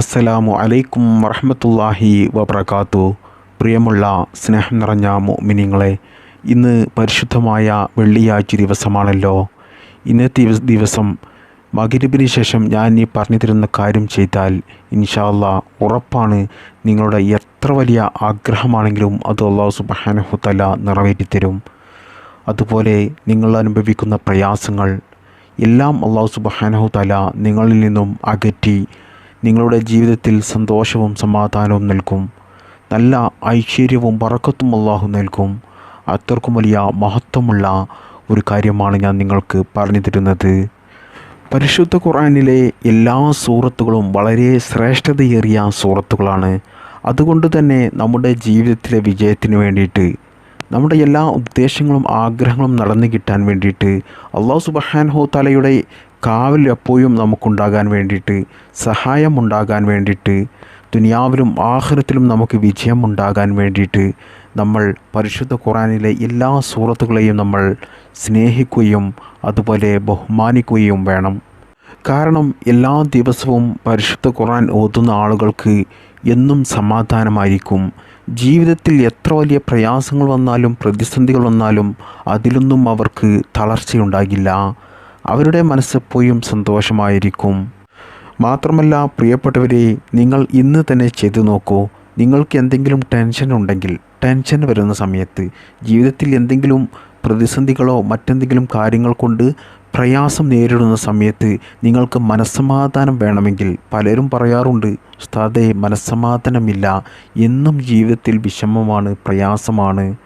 അസ്സലാമു അലൈക്കും വറഹമത്തല്ലാഹി വബർക്കാത്തു പ്രിയമുള്ള സ്നേഹം നിറഞ്ഞ മോമിനിങ്ങളെ ഇന്ന് പരിശുദ്ധമായ വെള്ളിയാഴ്ച ദിവസമാണല്ലോ. ഇന്നത്തെ ദിവസം മകരിബിന് ശേഷം ഞാൻ ഈ പറഞ്ഞു തരുന്ന കാര്യം ചെയ്താൽ ഇൻഷാല്ല ഉറപ്പാണ് നിങ്ങളുടെ എത്ര വലിയ ആഗ്രഹമാണെങ്കിലും അത് അള്ളാഹു സുബാനഹുത്തല നിറവേറ്റിത്തരും. അതുപോലെ നിങ്ങൾ അനുഭവിക്കുന്ന പ്രയാസങ്ങൾ എല്ലാം അള്ളാഹു സുബാനഹുത്തല തല നിങ്ങളിൽ നിന്നും അകറ്റി നിങ്ങളുടെ ജീവിതത്തിൽ സന്തോഷവും സമാധാനവും നൽകും. നല്ല ഐശ്വര്യവും പറക്കത്തും അള്ളാഹു നൽകും. അത്രക്കും വലിയ മഹത്വമുള്ള ഒരു കാര്യമാണ് ഞാൻ നിങ്ങൾക്ക് പറഞ്ഞു തരുന്നത്. പരിശുദ്ധ ഖുർആനിലെ എല്ലാ സൂറത്തുകളും വളരെ ശ്രേഷ്ഠതയേറിയ സൂറത്തുകളാണ്. അതുകൊണ്ട് തന്നെ നമ്മുടെ ജീവിതത്തിലെ വിജയത്തിന് വേണ്ടിയിട്ട് നമ്മുടെ എല്ലാ ഉദ്ദേശങ്ങളും ആഗ്രഹങ്ങളും നടന്നു കിട്ടാൻ വേണ്ടിയിട്ട് അള്ളാഹു സുബഹാൻ ഹോ തലയുടെ കാവൽ എപ്പോഴും നമുക്കുണ്ടാകാൻ വേണ്ടിയിട്ട് സഹായമുണ്ടാകാൻ വേണ്ടിയിട്ട് ദുനിയാവിലും ആഹ്ലത്തിലും നമുക്ക് വിജയം ഉണ്ടാകാൻ വേണ്ടിയിട്ട് നമ്മൾ പരിശുദ്ധ ഖുറാനിലെ എല്ലാ സൂറത്തുകളെയും നമ്മൾ സ്നേഹിക്കുകയും അതുപോലെ ബഹുമാനിക്കുകയും വേണം. കാരണം എല്ലാ ദിവസവും പരിശുദ്ധ ഖുറാൻ ഓതുന്ന ആളുകൾക്ക് എന്നും സമാധാനമായിരിക്കും. ജീവിതത്തിൽ എത്ര വലിയ പ്രയാസങ്ങൾ വന്നാലും പ്രതിസന്ധികൾ വന്നാലും അതിലൊന്നും അവർക്ക് തളർച്ചയുണ്ടാകില്ല. അവരുടെ മനസ്സെപ്പോഴും സന്തോഷമായിരിക്കും. മാത്രമല്ല പ്രിയപ്പെട്ടവരെ നിങ്ങൾ ഇന്ന് തന്നെ ചെയ്തു നോക്കൂ. നിങ്ങൾക്ക് എന്തെങ്കിലും ടെൻഷൻ ഉണ്ടെങ്കിൽ ടെൻഷൻ വരുന്ന സമയത്ത് ജീവിതത്തിൽ എന്തെങ്കിലും പ്രതിസന്ധികളോ മറ്റെന്തെങ്കിലും കാര്യങ്ങൾ കൊണ്ട് പ്രയാസം നേരിടുന്ന സമയത്ത് നിങ്ങൾക്ക് മനസ്സമാധാനം വേണമെങ്കിൽ പലരും പറയാറുണ്ട് ഉസ്താദേ മനസ്സമാധാനമില്ല. എന്നും ജീവിതത്തിൽ വിഷമമാണ് പ്രയാസമാണ്.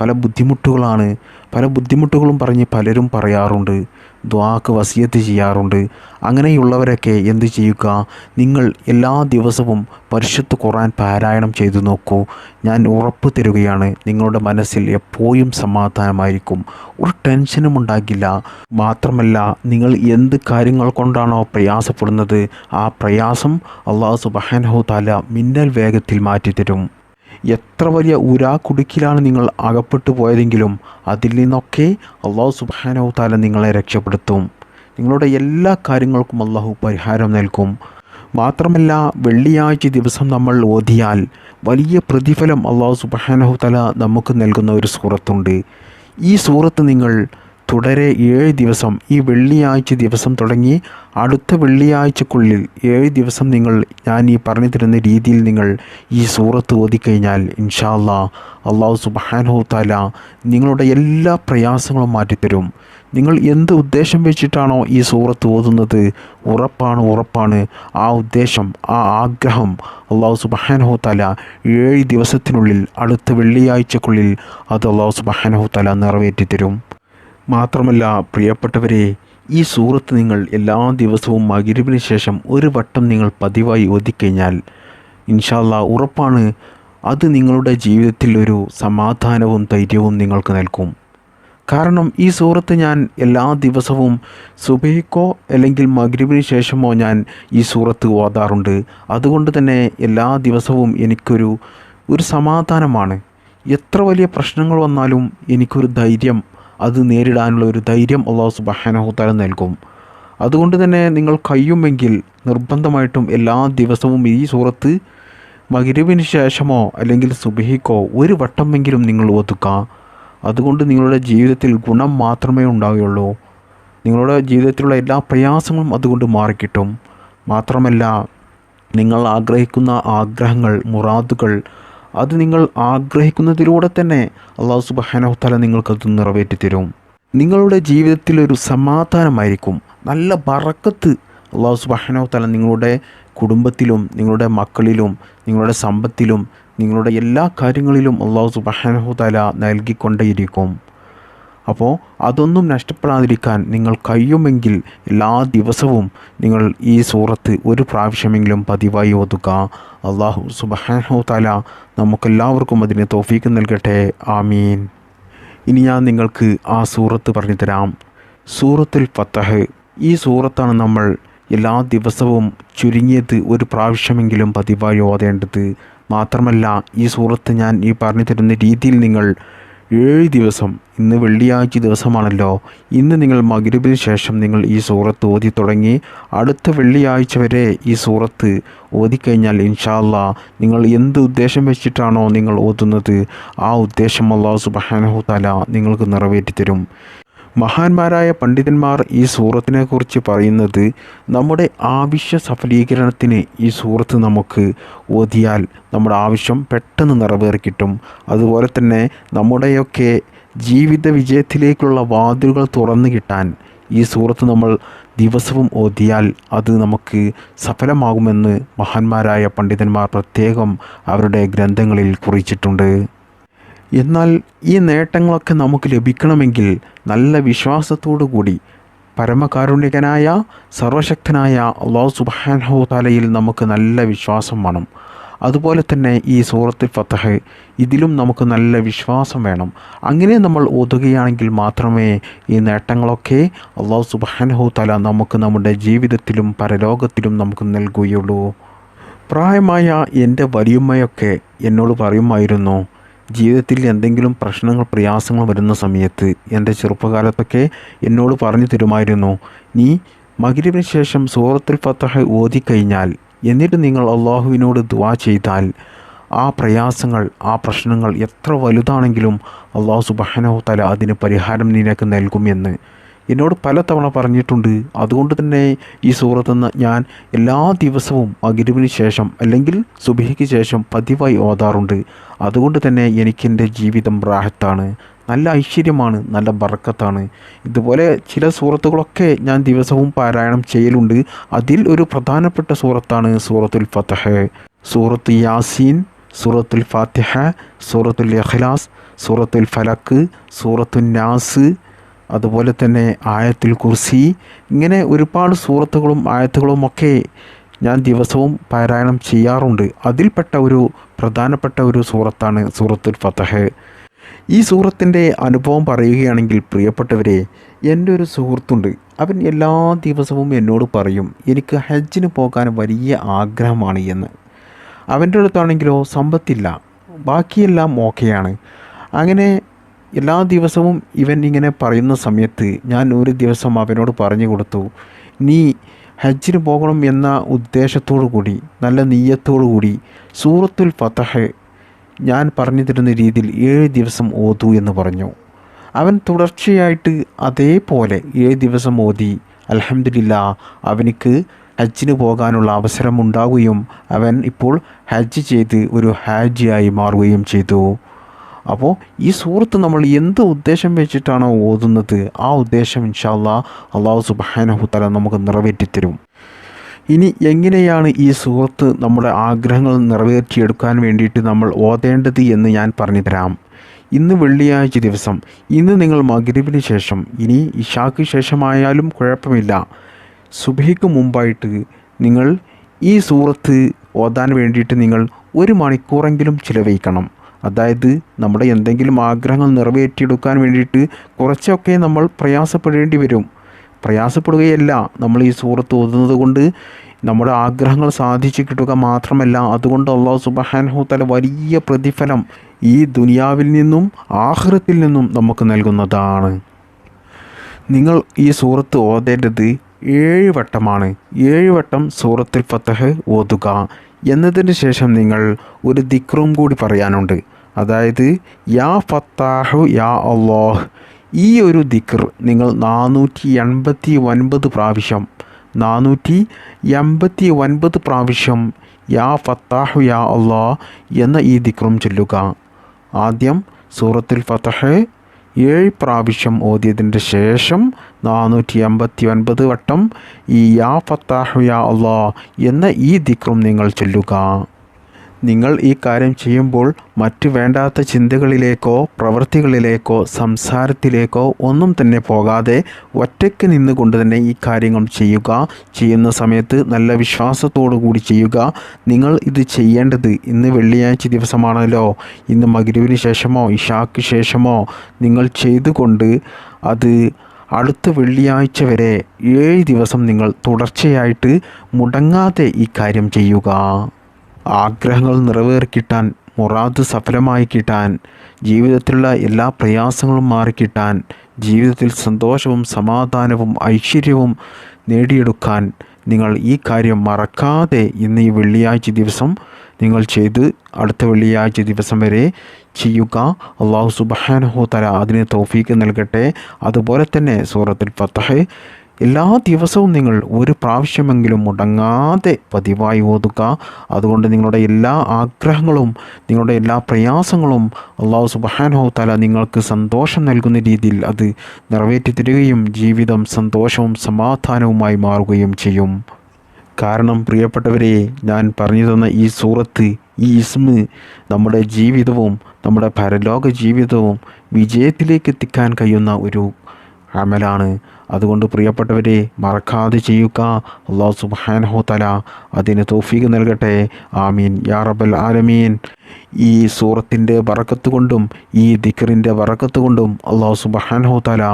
പല ബുദ്ധിമുട്ടുകളാണ്. പല ബുദ്ധിമുട്ടുകളും പറഞ്ഞ് പലരും പറയാറുണ്ട്. ദ്വാക്ക് വസിയത്ത് ചെയ്യാറുണ്ട്. അങ്ങനെയുള്ളവരൊക്കെ എന്ത് ചെയ്യുക? നിങ്ങൾ എല്ലാ ദിവസവും പരിശുദ്ധ ഖുറാൻ പാരായണം ചെയ്തു നോക്കൂ. ഞാൻ ഉറപ്പ് തരുകയാണ് നിങ്ങളുടെ മനസ്സിൽ എപ്പോഴും സമാധാനമായിരിക്കും. ഒരു ടെൻഷനും ഉണ്ടാകില്ല. മാത്രമല്ല നിങ്ങൾ എന്ത് കാര്യങ്ങൾ കൊണ്ടാണോ പ്രയാസപ്പെടുന്നത് ആ പ്രയാസം അള്ളാഹു സുബഹാനഹു താല മിന്നൽ വേഗത്തിൽ മാറ്റിത്തരും. എത്ര വലിയ ഉരാക്കുടുക്കിലാണ് നിങ്ങൾ അകപ്പെട്ടു പോയതെങ്കിലും അതിൽ നിന്നൊക്കെ അള്ളാഹു സുബാനോ താല നിങ്ങളെ രക്ഷപ്പെടുത്തും. നിങ്ങളുടെ എല്ലാ കാര്യങ്ങൾക്കും അള്ളാഹു പരിഹാരം നൽകും. മാത്രമല്ല വെള്ളിയാഴ്ച ദിവസം നമ്മൾ ഓതിയാൽ വലിയ പ്രതിഫലം അള്ളാഹു സുബാനഹു തല നമുക്ക് നൽകുന്ന ഒരു സൂറത്തുണ്ട്. ഈ സൂറത്ത് നിങ്ങൾ തുടരെ ഏഴ് ദിവസം. ഈ വെള്ളിയാഴ്ച ദിവസം തുടങ്ങി അടുത്ത വെള്ളിയാഴ്ചക്കുള്ളിൽ ഏഴ് ദിവസം നിങ്ങൾ ഞാൻ ഈ പറഞ്ഞു തരുന്ന രീതിയിൽ നിങ്ങൾ ഈ സൂറത്ത് ഓതിക്കഴിഞ്ഞാൽ ഇൻഷാല്ലാ അള്ളാഹു സുബാനോ താല നിങ്ങളുടെ എല്ലാ പ്രയാസങ്ങളും മാറ്റിത്തരും. നിങ്ങൾ എന്ത് ഉദ്ദേശം വെച്ചിട്ടാണോ ഈ സൂറത്ത് ഓതുന്നത്? ഉറപ്പാണ് ഉറപ്പാണ്. ആ ഉദ്ദേശം ആ ആഗ്രഹം അള്ളാഹു സുബാനഹു താല ഏഴ് ദിവസത്തിനുള്ളിൽ അടുത്ത വെള്ളിയാഴ്ചക്കുള്ളിൽ അത് അള്ളാഹു സുബാനഹു താല നിറവേറ്റിത്തരും. മാത്രമല്ല പ്രിയപ്പെട്ടവരെ ഈ സൂറത്ത് നിങ്ങൾ എല്ലാ ദിവസവും മകിരിവിന് ശേഷം ഒരു വട്ടം നിങ്ങൾ പതിവായി ഓതിക്കഴിഞ്ഞാൽ ഇൻഷാല്ല ഉറപ്പാണ് അത് നിങ്ങളുടെ ജീവിതത്തിൽ ഒരു സമാധാനവും ധൈര്യവും നിങ്ങൾക്ക് നൽകും. കാരണം ഈ സൂറത്ത് ഞാൻ എല്ലാ ദിവസവും സുബഹിക്കോ അല്ലെങ്കിൽ മഗ്രിബിന് ശേഷമോ ഞാൻ ഈ സൂറത്ത് ഓതാറുണ്ട്. അതുകൊണ്ട് തന്നെ എല്ലാ ദിവസവും എനിക്കൊരു ഒരു സമാധാനമാണ്. എത്ര വലിയ പ്രശ്നങ്ങൾ വന്നാലും എനിക്കൊരു ധൈര്യം അത് നേരിടാനുള്ള ഒരു ധൈര്യം അള്ളാഹു തല നൽകും. അതുകൊണ്ട് തന്നെ നിങ്ങൾ കഴിയുമെങ്കിൽ നിർബന്ധമായിട്ടും എല്ലാ ദിവസവും ഈ സൂറത്ത് മകിരുവിന് ശേഷമോ അല്ലെങ്കിൽ സുബഹിക്കോ ഒരു വട്ടമെങ്കിലും നിങ്ങൾ ഒതുക്കുക അതുകൊണ്ട് നിങ്ങളുടെ ജീവിതത്തിൽ ഗുണം മാത്രമേ ഉണ്ടാവുകയുള്ളൂ. നിങ്ങളുടെ ജീവിതത്തിലുള്ള എല്ലാ പ്രയാസങ്ങളും അതുകൊണ്ട് മാറിക്കിട്ടും. മാത്രമല്ല നിങ്ങൾ ആഗ്രഹിക്കുന്ന ആഗ്രഹങ്ങൾ മുറാദുകൾ അത് നിങ്ങൾ ആഗ്രഹിക്കുന്നതിലൂടെ തന്നെ അള്ളാഹു സുബാനഹുത്തല നിങ്ങൾക്കത് നിറവേറ്റി തരും നിങ്ങളുടെ ജീവിതത്തിൽ ഒരു സമാധാനമായിരിക്കും. നല്ല ബറക്കത്ത് അള്ളാഹു സുബാനഹുത്തല നിങ്ങളുടെ കുടുംബത്തിലും നിങ്ങളുടെ മക്കളിലും നിങ്ങളുടെ സമ്പത്തിലും നിങ്ങളുടെ എല്ലാ കാര്യങ്ങളിലും അള്ളാഹു സുബാനഹുത്തല നൽകിക്കൊണ്ടേയിരിക്കും. അപ്പോൾ അതൊന്നും നഷ്ടപ്പെടാതിരിക്കാൻ നിങ്ങൾ കഴിയുമെങ്കിൽ എല്ലാ ദിവസവും നിങ്ങൾ ഈ സൂറത്ത് ഒരു പ്രാവശ്യമെങ്കിലും പതിവായി ഒതുക്കുക അള്ളാഹു സുബഹാനഹു താല നമുക്കെല്ലാവർക്കും അതിന് തോഫീക്ക് നൽകട്ടെ. ആമീൻ. ഇനി ഞാൻ നിങ്ങൾക്ക് ആ സൂറത്ത് പറഞ്ഞു തരാം. സൂറത്തുൽ ഫത്തഹ്. ഈ സൂറത്താണ് നമ്മൾ എല്ലാ ദിവസവും ചുരുങ്ങിയത് ഒരു പ്രാവശ്യമെങ്കിലും പതിവായി ഓതേണ്ടത്. മാത്രമല്ല ഈ സൂറത്ത് ഞാൻ ഈ പറഞ്ഞു തരുന്ന രീതിയിൽ നിങ്ങൾ ഏഴ് ദിവസം. ഇന്ന് വെള്ളിയാഴ്ച ദിവസമാണല്ലോ. ഇന്ന് നിങ്ങൾ മകരുവിന് ശേഷം നിങ്ങൾ ഈ സൂറത്ത് ഓതി തുടങ്ങി അടുത്ത വെള്ളിയാഴ്ച വരെ ഈ സൂറത്ത് ഓതിക്കഴിഞ്ഞാൽ ഇൻഷാല്ല നിങ്ങൾ എന്ത് ഉദ്ദേശം വെച്ചിട്ടാണോ നിങ്ങൾ ഓതുന്നത് ആ ഉദ്ദേശം അള്ളാഹു സുബഹാനഹു തല നിങ്ങൾക്ക് നിറവേറ്റി തരും മഹാന്മാരായ പണ്ഡിതന്മാർ ഈ സൂറത്തിനെക്കുറിച്ച് പറയുന്നത് നമ്മുടെ ആവശ്യ സഫലീകരണത്തിന് ഈ സൂറത്ത് നമുക്ക് ഓതിയാൽ നമ്മുടെ ആവശ്യം പെട്ടെന്ന് നിറവേറി കിട്ടും അതുപോലെ തന്നെ നമ്മുടെയൊക്കെ ജീവിത വിജയത്തിലേക്കുള്ള വാതിലുകൾ തുറന്നു കിട്ടാൻ ഈ സൂറത്ത് നമ്മൾ ദിവസവും ഓതിയാൽ അത് നമുക്ക് സഫലമാകുമെന്ന് മഹാന്മാരായ പണ്ഡിതന്മാർ പ്രത്യേകം അവരുടെ ഗ്രന്ഥങ്ങളിൽ കുറിച്ചിട്ടുണ്ട്. എന്നാൽ ഈ നേട്ടങ്ങളൊക്കെ നമുക്ക് ലഭിക്കണമെങ്കിൽ നല്ല വിശ്വാസത്തോടു കൂടി പരമകാരുണികനായ സർവശക്തനായ അള്ളാഹു സുബാൻഹു തലയിൽ നമുക്ക് നല്ല വിശ്വാസം വേണം. അതുപോലെ തന്നെ ഈ സൂറത്തുൽ ഫത്തഹ് ഇതിലും നമുക്ക് നല്ല വിശ്വാസം വേണം. അങ്ങനെ നമ്മൾ ഓതുകയാണെങ്കിൽ മാത്രമേ ഈ നേട്ടങ്ങളൊക്കെ അള്ളാഹു സുബാൻഹു തല നമുക്ക് നമ്മുടെ ജീവിതത്തിലും പരലോകത്തിലും നമുക്ക് നൽകുകയുള്ളൂ. പ്രായമായ എന്റെ വലിയമ്മയൊക്കെ എന്നോട് പറയുമായിരുന്നു ജീവിതത്തിൽ എന്തെങ്കിലും പ്രശ്നങ്ങൾ പ്രയാസങ്ങൾ വരുന്ന സമയത്ത് എന്റെ ചെറുപ്പകാലത്തൊക്കെ എന്നോട് പറഞ്ഞു തരുമായിരുന്നു. നീ മകരിവിന് ശേഷം സൂറത്തുൽ ഫത്തഹ ഓതിക്കഴിഞ്ഞാൽ എന്നിട്ട് നിങ്ങൾ അള്ളാഹുവിനോട് ദുവാ ചെയ്താൽ ആ പ്രയാസങ്ങൾ ആ പ്രശ്നങ്ങൾ എത്ര വലുതാണെങ്കിലും അള്ളാഹു സുബഹനോ തല അതിന് പരിഹാരം നിനക്ക് നൽകുമെന്ന് എന്നോട് പലതവണ പറഞ്ഞിട്ടുണ്ട്. അതുകൊണ്ട് തന്നെ ഈ സൂറത്ത് ഞാൻ എല്ലാ ദിവസവും അകിരുവിന് ശേഷം അല്ലെങ്കിൽ സുബഹിക്ക് ശേഷം പതിവായി ഓതാറുണ്ട്. അതുകൊണ്ട് തന്നെ എനിക്കെന്റെ ജീവിതം റാഹത്താണ്. നല്ല ഐശ്വര്യമാണ് നല്ല ബർക്കത്താണ് ഇതുപോലെ ചില സൂറത്തുകളൊക്കെ ഞാൻ ദിവസവും പാരായണം ചെയ്യലുണ്ട്. അതിൽ ഒരു പ്രധാനപ്പെട്ട സൂറത്താണ് സൂറത്തുൽ ഫത്തഹ് സൂറത്ത് യാസീൻ സൂറത്തുൽ ഫാത്തിഹ സൂറത്തുൽ ഇഖ്ലാസ് സൂറത്തുൽ ഫലക്ക് സൂറത്തുൽ നാസ് അതുപോലെ തന്നെ ആയത്തിൽ കുർസി. ഇങ്ങനെ ഒരുപാട് സൂറത്തുകളും ആയത്തുകളും ഒക്കെ ഞാൻ ദിവസവും പാരായണം ചെയ്യാറുണ്ട്. അതിൽപ്പെട്ട ഒരു പ്രധാനപ്പെട്ട ഒരു സൂറത്താണ് സൂറത്തുൽ ഫത്തഹ് ഈ സൂറത്തിന്റെ അനുഭവം പറയുകയാണെങ്കിൽ പ്രിയപ്പെട്ടവരെ എന്റെ ഒരു സുഹൃത്തുണ്ട്. അവൻ എല്ലാ ദിവസവും എന്നോട് പറയും എനിക്ക് ഹജ്ജിന് പോകാൻ വലിയ ആഗ്രഹമാണ് എന്ന്. അവന്റെ അടുത്താണെങ്കിലോ സമ്പത്തില്ല. ബാക്കിയെല്ലാം ഓക്കെയാണ്. അങ്ങനെ എല്ലാ ദിവസവും ഇവൻ ഇങ്ങനെ പറയുന്ന സമയത്ത് ഞാൻ ഒരു ദിവസം അവനോട് പറഞ്ഞു കൊടുത്തു നീ ഹജ്ജിന് പോകണം എന്ന ഉദ്ദേശത്തോടു കൂടി നല്ല നീയത്തോടു കൂടി സൂറത്തുൽ ഫതഹ് ഞാൻ പറഞ്ഞു തരുന്ന രീതിയിൽ ഏഴ് ദിവസം ഓതു എന്ന് പറഞ്ഞു. അവൻ തുടർച്ചയായിട്ട് അതേപോലെ ഏഴ് ദിവസം ഓതി. അലഹമില്ല അവനിക്ക് ഹജ്ജിന് പോകാനുള്ള അവസരം ഉണ്ടാവുകയും അവൻ ഇപ്പോൾ ഹജ്ജ് ചെയ്ത് ഒരു ഹാജിയായി മാറുകയും ചെയ്തു. അപ്പോൾ ഈ സൂറത്ത് നമ്മൾ എന്ത് ഉദ്ദേശം വെച്ചിട്ടാണോ ഓതുന്നത്? ആ ഉദ്ദേശം ഇൻഷാല്ല അള്ളാഹു സുബാനഹുത്തല നമുക്ക് നിറവേറ്റിത്തരും ഇനി എങ്ങനെയാണ് ഈ സുഹൃത്ത് നമ്മുടെ ആഗ്രഹങ്ങൾ നിറവേറ്റിയെടുക്കാൻ വേണ്ടിയിട്ട് നമ്മൾ ഓതേണ്ടത് എന്ന് ഞാൻ പറഞ്ഞു തരാം ഇന്ന് വെള്ളിയാഴ്ച ദിവസം. ഇന്ന് നിങ്ങൾ മകരിവിന് ശേഷം. ഇനി ഇഷാക്ക് ശേഷമായാലും കുഴപ്പമില്ല. സുബഹിക്ക് മുമ്പായിട്ട് നിങ്ങൾ ഈ സൂറത്ത് ഓതാൻ വേണ്ടിയിട്ട് നിങ്ങൾ ഒരു മണിക്കൂറെങ്കിലും ചിലവഴിക്കണം. അതായത് നമ്മുടെ എന്തെങ്കിലും ആഗ്രഹങ്ങൾ നിറവേറ്റിയെടുക്കാൻ വേണ്ടിയിട്ട് കുറച്ചൊക്കെ നമ്മൾ പ്രയാസപ്പെടേണ്ടി വരും. പ്രയാസപ്പെടുകയല്ല നമ്മൾ ഈ സൂറത്ത് ഓതുന്നത് കൊണ്ട് നമ്മുടെ ആഗ്രഹങ്ങൾ സാധിച്ചു കിട്ടുക മാത്രമല്ല അതുകൊണ്ട് അള്ളാഹു സുബഹാനഹു തല വലിയ പ്രതിഫലം ഈ ദുനിയാവിൽ നിന്നും ആഹ്റത്തിൽ നിന്നും നമുക്ക് നൽകുന്നതാണ്. നിങ്ങൾ ഈ സൂറത്ത് ഓതേണ്ടത് ഏഴ് വട്ടമാണ്. ഏഴ് വട്ടം സൂറത്തിൽ ഫത്തഹ് ഓതുക. എന്നതിന് ശേഷം നിങ്ങൾ ഒരു ദിക്റും കൂടി പറയാനുണ്ട്. അതായത് യാ ഫത്താഹു യാ അള്ളാഹ്. ഈ ഒരു ദിക്ർ നിങ്ങൾ നാനൂറ്റി എൺപത്തി ഒൻപത് പ്രാവശ്യം നാനൂറ്റി എൺപത്തി ഒൻപത് പ്രാവശ്യം യാ ഫത്താഹു യാ അള്ളാ എന്ന ഈ ദിക്റും ചൊല്ലുക. ആദ്യം സൂറത്തുൽ ഫത്തഹ് ഏഴ് പ്രാവശ്യം ഓതിയതിന്റെ ശേഷം നാനൂറ്റി എൺപത്തി ഒൻപത് വട്ടം ഈ യാ ഫത്താഹു യാ അള്ളാ എന്ന ഈ ദിക്റും നിങ്ങൾ ചൊല്ലുക. നിങ്ങൾ ഈ കാര്യം ചെയ്യുമ്പോൾ മറ്റു വേണ്ടാത്ത ചിന്തകളിലേക്കോ പ്രവൃത്തികളിലേക്കോ സംസാരത്തിലേക്കോ ഒന്നും തന്നെ പോകാതെ ഒറ്റയ്ക്ക് നിന്നുകൊണ്ട് തന്നെ ഈ കാര്യങ്ങൾ ചെയ്യുക ചെയ്യുന്ന സമയത്ത് നല്ല വിശ്വാസത്തോടു കൂടി ചെയ്യുക. നിങ്ങൾ ഇത് ചെയ്യേണ്ടത് ഇന്ന് വെള്ളിയാഴ്ച ദിവസമാണല്ലോ. ഇന്ന് മകരുവിന് ശേഷമോ ഇഷാക്ക് ശേഷമോ നിങ്ങൾ ചെയ്തുകൊണ്ട് അത് അടുത്ത വെള്ളിയാഴ്ച വരെ ഏഴ് ദിവസം നിങ്ങൾ തുടർച്ചയായിട്ട് മുടങ്ങാതെ ഈ കാര്യം ചെയ്യുക. ആഗ്രഹങ്ങൾ നിറവേറി കിട്ടാൻ മുറാദ് സഫലമായി കിട്ടാൻ ജീവിതത്തിലുള്ള എല്ലാ പ്രയാസങ്ങളും മാറിക്കിട്ടാൻ ജീവിതത്തിൽ സന്തോഷവും സമാധാനവും ഐശ്വര്യവും നേടിയെടുക്കാൻ നിങ്ങൾ ഈ കാര്യം മറക്കാതെ ഇന്ന് ഈ വെള്ളിയാഴ്ച ദിവസം നിങ്ങൾ ചെയ്ത് അടുത്ത വെള്ളിയാഴ്ച ദിവസം വരെ ചെയ്യുക. അള്ളാഹു സുബഹാനഹു തല അതിന് തൗഫീക്ക് നൽകട്ടെ. അതുപോലെ തന്നെ സൂറത്തിൽ ഫത്തഹ് എല്ലാ ദിവസവും നിങ്ങൾ ഒരു പ്രാവശ്യമെങ്കിലും മുടങ്ങാതെ പതിവായി ഓതുക. അതുകൊണ്ട് നിങ്ങളുടെ എല്ലാ ആഗ്രഹങ്ങളും നിങ്ങളുടെ എല്ലാ പ്രയാസങ്ങളും അള്ളാഹു സുബാനോ തല നിങ്ങൾക്ക് സന്തോഷം നൽകുന്ന രീതിയിൽ അത് നിറവേറ്റി തരികയും ജീവിതം സന്തോഷവും സമാധാനവുമായി മാറുകയും ചെയ്യും. കാരണം പ്രിയപ്പെട്ടവരെ ഞാൻ പറഞ്ഞു തന്ന ഈ സൂറത്ത് ഈ ഇസ്മ് നമ്മുടെ ജീവിതവും നമ്മുടെ പരലോക ജീവിതവും വിജയത്തിലേക്ക് എത്തിക്കാൻ കഴിയുന്ന ഒരു അമലാണ്. അതുകൊണ്ട് പ്രിയപ്പെട്ടവരെ മറക്കാതെ ചെയ്യുക. അള്ളാഹു സുബാനഹു തല അതിന് തോഫീക്ക് നൽകട്ടെ. ആമീൻ. യാ റബ്ബൽ ആലമീൻ. ഈ സൂറത്തിന്റെ വറക്കത്ത് കൊണ്ടും ഈ ദിക്കറിന്റെ വറക്കത്ത് കൊണ്ടും അള്ളാഹു സുബഹാനഹു തല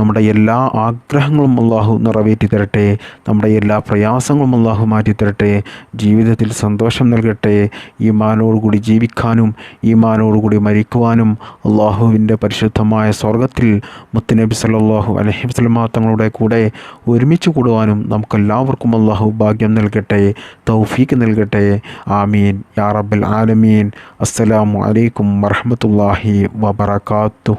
നമ്മുടെ എല്ലാ ആഗ്രഹങ്ങളും അള്ളാഹു നിറവേറ്റി തരട്ടെ. നമ്മുടെ എല്ലാ പ്രയാസങ്ങളും അള്ളാഹു മാറ്റി തരട്ടെ. ജീവിതത്തിൽ സന്തോഷം നൽകട്ടെ. ഈ മാനോടുകൂടി ജീവിക്കാനും ഈ മാനോടുകൂടി മരിക്കുവാനും അള്ളാഹുവിന്റെ പരിശുദ്ധമായ സ്വർഗത്തിൽ മുത്തുനബി സല്ലാഹു അലഹി വസ്ലമാ തങ്ങളുടെ കൂടെ ഒരുമിച്ച് കൂടുവാനും നമുക്കെല്ലാവർക്കും അള്ളാഹു ഭാഗ്യം നൽകട്ടെ തൗഫീക്ക് നൽകട്ടെ. ആമീൻ. യാ റബ്ബൽ ആലമീൻ. അസ്സലാമു അലൈക്കും വറഹമത്തല്ലാഹി വബർക്കാത്തു